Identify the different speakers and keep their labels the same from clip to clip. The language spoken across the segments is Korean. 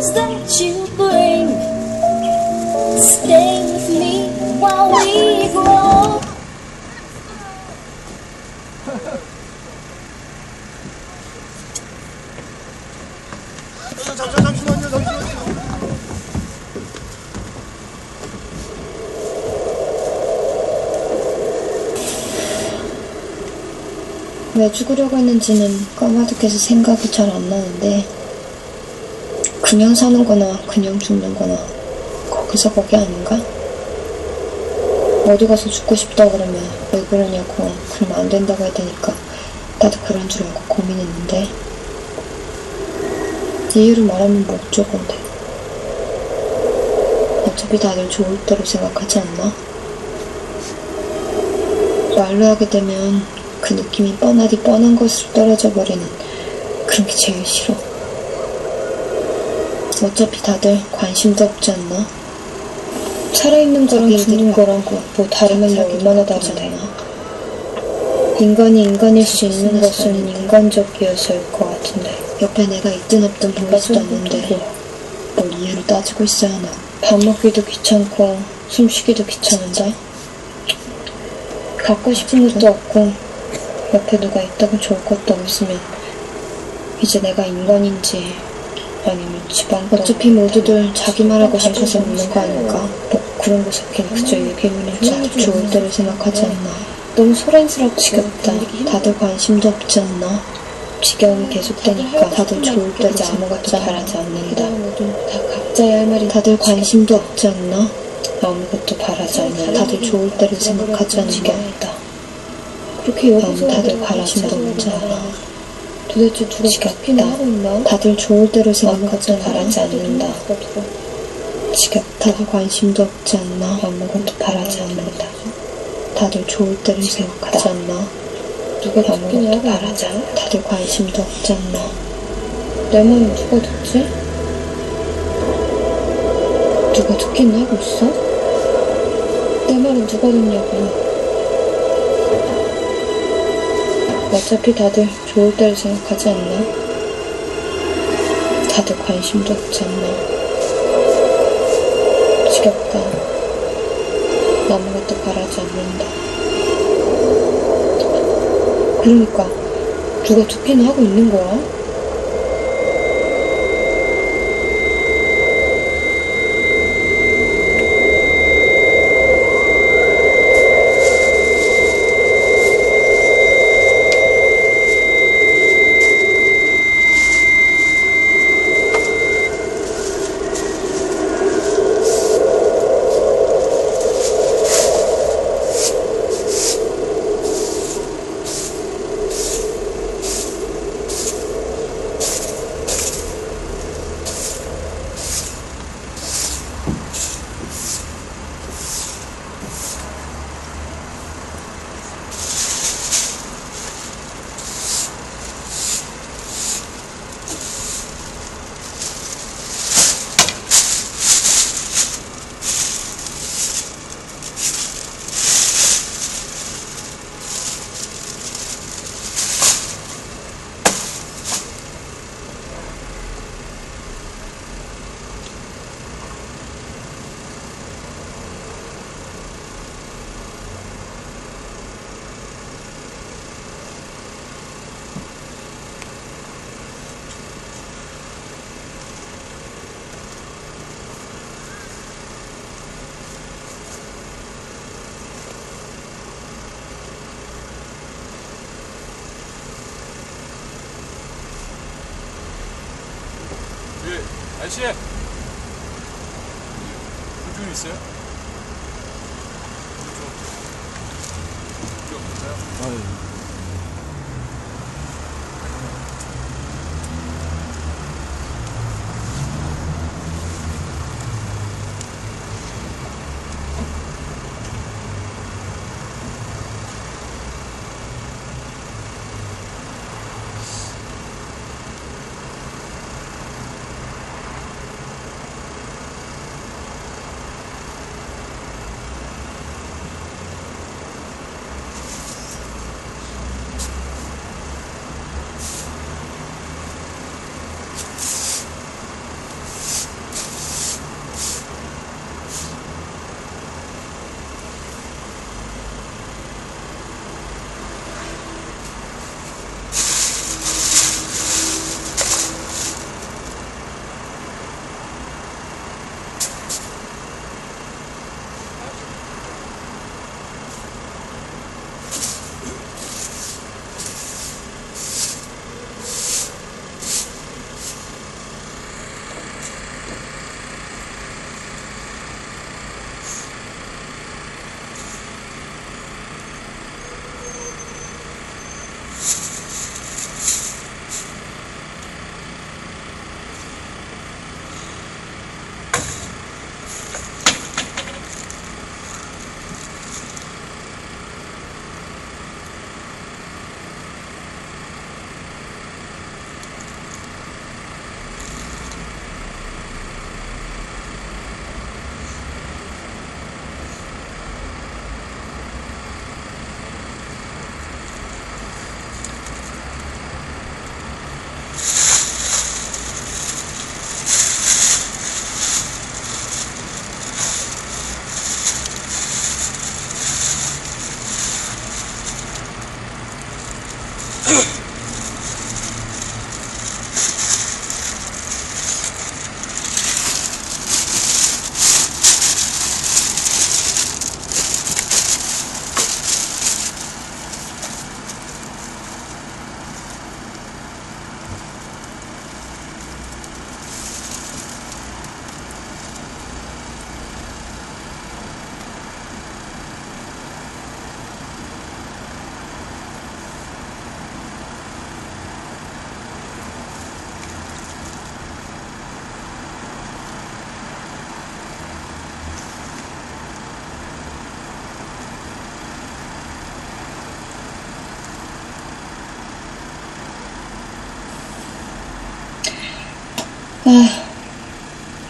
Speaker 1: colors that you bring. Stay with me while we grow.
Speaker 2: 잠깐 잠시만요 잠시만요
Speaker 3: 왜 죽으려고 했는지는 까마득해서 생각이 잘 안 나는데 그냥 사는 거나 그냥 죽는 거나 거기서 거기 아닌가? 어디 가서 죽고 싶다 그러면 왜 그러냐고 그러면 안 된다고 해야 되니까 나도 그런 줄 알고 고민했는데 이유를 말하면 뭐 어쩌건데 어차피 다들 좋을 대로 생각하지 않나? 말로 하게 되면 그 느낌이 뻔하디 뻔한 것으로 떨어져 버리는 그런 게 제일 싫어. 어차피 다들 관심도 없지 않나? 살아있는 거랑 죽는 거랑 뭐 다르면 얼마나 다른데. 인간이 인간일 수 있는 것은 인간적이어서일 것 같은데. 옆에 내가 있든 없든 보이지도 않는데 뭘 이해로 따지고 있어야 하나. 밥 먹기도 귀찮고 숨쉬기도 귀찮은데. 갖고 싶은 것도 없고 옆에 누가 있다고 좋을 것도 없으면 이제 내가 인간인지 아니면 지방 어차피 모두들 자기만 하고 싶어서 없는 거 아닐까? 뭐 그런 거 섞인 그저 일기문인지 아주 좋을 대로 생각하지 않나? 너무 소란스럽고 지겹다. 다들 관심도 없지 않나? 지겨움이 계속되니까 다들 좋을 대로 아무것도 바라지 않는다. 다 각자의 할 말이 다들 관심도 없지 않나? 아무것도 바라지 않는다. 다들 좋을 대로 생각하지 않는 게 없다. 그렇게 여기서 다들 관심도 없지 않아. 도대체 누가 지겹다. 하고 있나? 다들 좋을 대로 생각하지 바라지 않는다. 지겹다. 관심도 없지 않나? 아무것도 바라지 않는다. 다들 좋을 대로 생각하지 않나? 누가 아무것도 바라지 않아. 다들 관심도 없지 않나? 내 말은 누가 듣지? 누가 듣긴 하고 있어? 내 말은 누가 듣냐고. 어차피 다들 좋을 대로 생각하지 않나? 다들 관심도 없지 않나? 지겹다. 아무것도 바라지 않는다. 그러니까 누가 듣긴 하고 있는 거야?
Speaker 4: 아저씨. 불좀 있어요? 좀, 좀 없어요?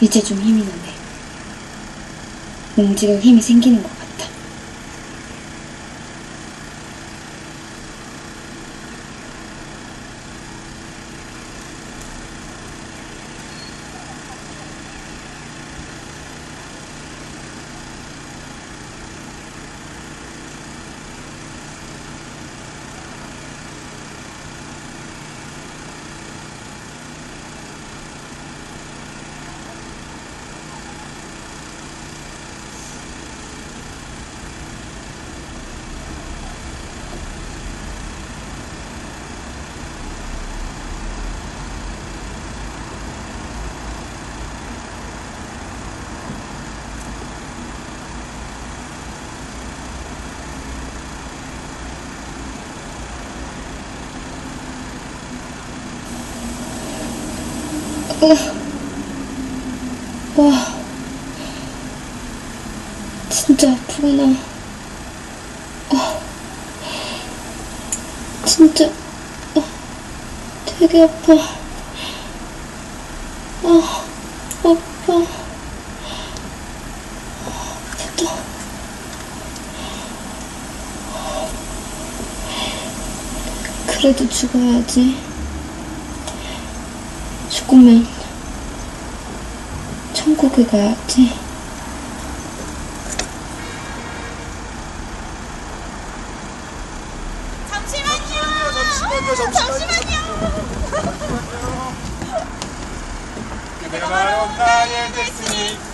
Speaker 3: 이제 좀 힘이 나네. 움직일 힘이 생기는 것 같아. 와, 진짜 아프구나. 어, 진짜, 어, 되게 아파. 아, 아파. 아프다. 그래도 죽어야지. 죽으면 천국에 가야지.
Speaker 4: 잠시만요, 잠시만요. 그대가 바로 나의 데스니.